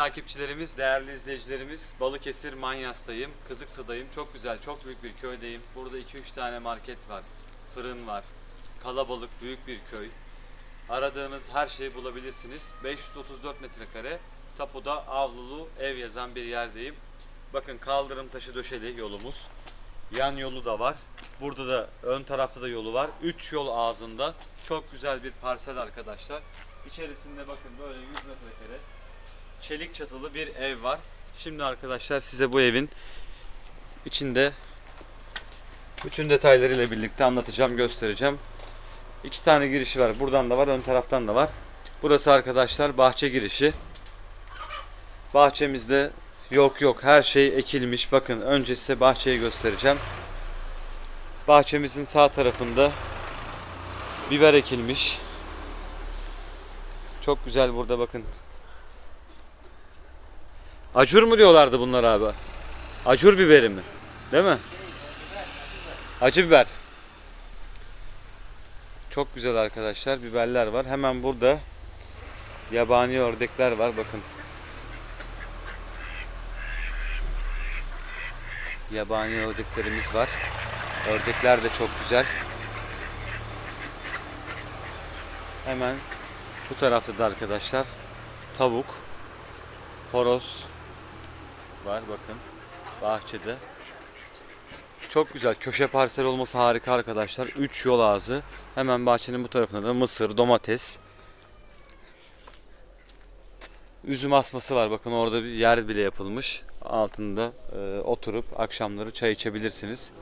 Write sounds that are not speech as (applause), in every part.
takipçilerimiz, değerli izleyicilerimiz, Balıkesir Manyas'tayım, Kızıksa'dayım. Çok güzel, çok büyük bir köydeyim. Burada 2-3 tane market var, fırın var. Kalabalık, büyük bir köy. Aradığınız her şeyi bulabilirsiniz. 534 metrekare, tapuda avlulu ev yazan bir yerdeyim. Bakın kaldırım taşı döşeli yolumuz. Yan yolu da var. Burada da ön tarafta da yolu var. 3 yol ağzında. Çok güzel bir parsel arkadaşlar. İçerisinde bakın böyle 100 metrekare çelik çatılı bir ev var. Şimdi arkadaşlar size bu evin içinde bütün detaylarıyla birlikte anlatacağım, göstereceğim. İki tane girişi var. Buradan da var, ön taraftan da var. Burası arkadaşlar bahçe girişi. Bahçemizde yok yok her şey ekilmiş. Bakın önce size bahçeyi göstereceğim. Bahçemizin sağ tarafında biber ekilmiş. Çok güzel burada bakın. Acur mu diyorlardı bunlar abi? Acur biberi mi? Değil mi? Acı biber. Çok güzel arkadaşlar. Biberler var. Hemen burada yabani ördekler var. Bakın. Yabani ördeklerimiz var. Ördekler de çok güzel. Hemen bu tarafta da arkadaşlar tavuk, horoz var bakın bahçede. Çok güzel köşe parsel olması harika arkadaşlar. 3 yol ağzı. Hemen bahçenin bu tarafında da mısır, domates. Üzüm asması var. Bakın orada bir yer bile yapılmış. Altında e, oturup akşamları çay içebilirsiniz.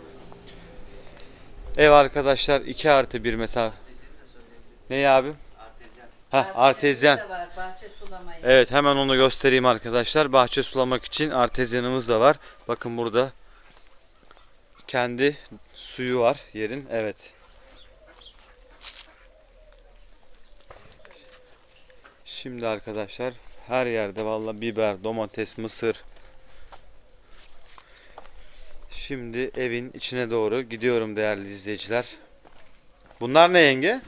Ev arkadaşlar 2 artı 1 mesela. Ne abi? Ha, artezyen. de var, bahçe sulamayı. Evet hemen onu göstereyim arkadaşlar. Bahçe sulamak için artezyanımız da var. Bakın burada kendi suyu var yerin. Evet. Şimdi arkadaşlar her yerde valla biber, domates, mısır. Şimdi evin içine doğru gidiyorum değerli izleyiciler. Bunlar ne yenge?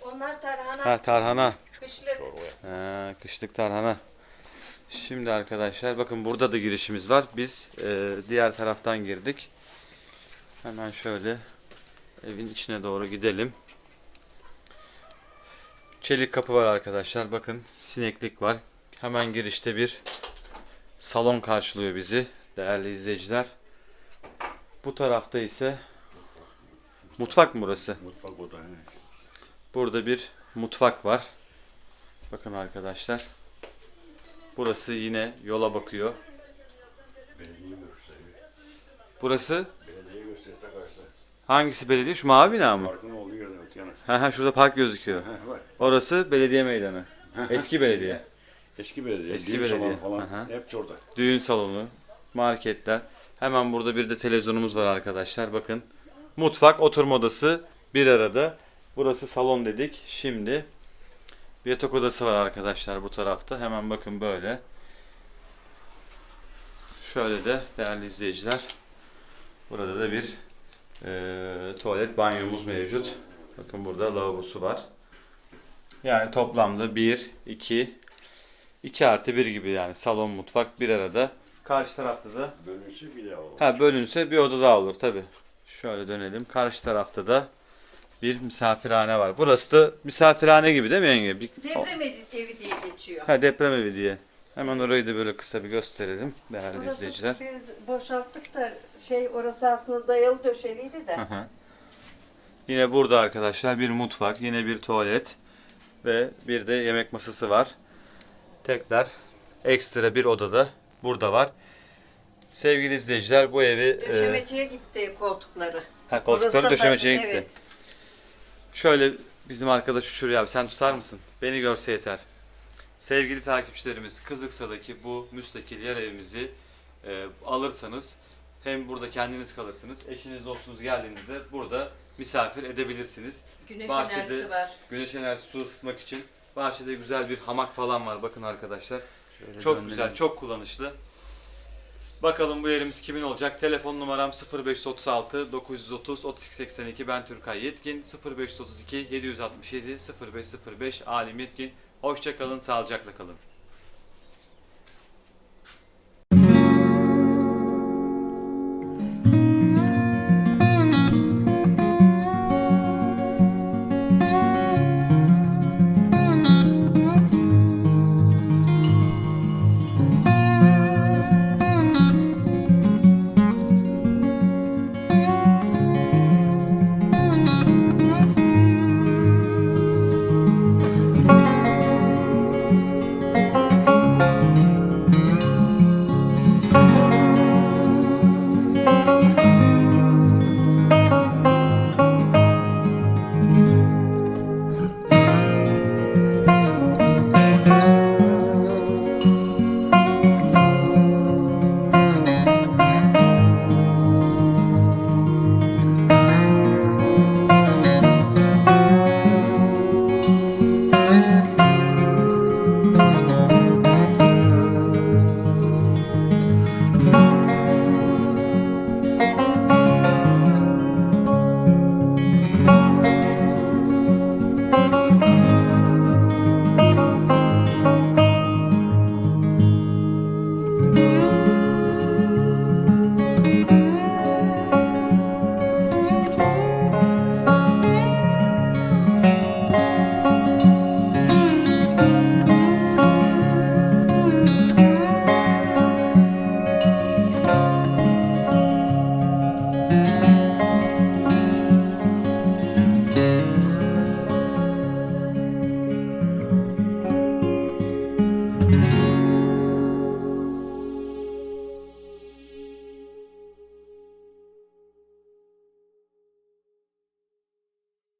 Onlar tarhana. Ha tarhana. Kışlık. Ha, kışlık tarhana. Şimdi arkadaşlar bakın burada da girişimiz var. Biz e, diğer taraftan girdik. Hemen şöyle evin içine doğru gidelim. Çelik kapı var arkadaşlar. Bakın sineklik var. Hemen girişte bir salon karşılıyor bizi değerli izleyiciler. Bu tarafta ise mutfak mı burası? Mutfak oda. Burada bir mutfak var. Bakın arkadaşlar. Burası yine yola bakıyor. Belediye gösteriyor. Burası hangisi belediye? Şu mavi bina mı? Parkın olduğu yerden öte yana. Ha ha şurada park gözüküyor. Var. Orası belediye meydanı. (laughs) Eski belediye. Eski belediye. Eski düğün salonu belediye. Falan. Aha. Hepsi orada. Düğün salonu, marketler. Hemen burada bir de televizyonumuz var arkadaşlar. Bakın. Mutfak, oturma odası bir arada. Burası salon dedik. Şimdi bir yatak odası var arkadaşlar bu tarafta. Hemen bakın böyle. Şöyle de değerli izleyiciler. Burada da bir eee, tuvalet banyomuz mevcut. Bakın burada lavabosu var. Yani toplamda 1, 2, 2 artı 1 gibi yani salon mutfak bir arada. Karşı tarafta da Bölünsü bir daha olur. ha bölünse bir oda daha olur tabi. Şöyle dönelim. Karşı tarafta da bir misafirhane var. Burası da misafirhane gibi değil mi yenge? Bir, Deprem evi diye geçiyor. ha deprem evi diye. Hemen orayı da böyle kısa bir gösterelim değerli Orası izleyiciler. biz boşalttık da şey orası aslında dayalı döşeliydi de. Hı hı. Yine burada arkadaşlar bir mutfak, yine bir tuvalet ve bir de yemek masası var. Tekrar ekstra bir odada burada var. Sevgili izleyiciler bu evi e, Döşemeciye gitti koltukları. ha, Orası koltukları da döşemeciye tabii, gitti. evet. Şöyle bizim arkadaş şuraya abi sen tutar mısın? Beni görse yeter. Sevgili takipçilerimiz Kızıksa'daki bu müstakil yer evimizi e, alırsanız hem burada kendiniz kalırsınız. Eşiniz dostunuz geldiğinde de burada misafir edebilirsiniz. Güneş Bahçede- enerjisi var. Güneş enerjisi su ısıtmak için bahçede güzel bir hamak falan var. Bakın arkadaşlar. Şöyle Çok döndürelim. güzel, çok kullanışlı. Bakalım bu yerimiz kimin olacak? Telefon numaram 0536 930 3282 ben Türkay Yetkin 0532 767 0505 Alim Yetkin. Hoşça kalın, sağlıcakla kalın.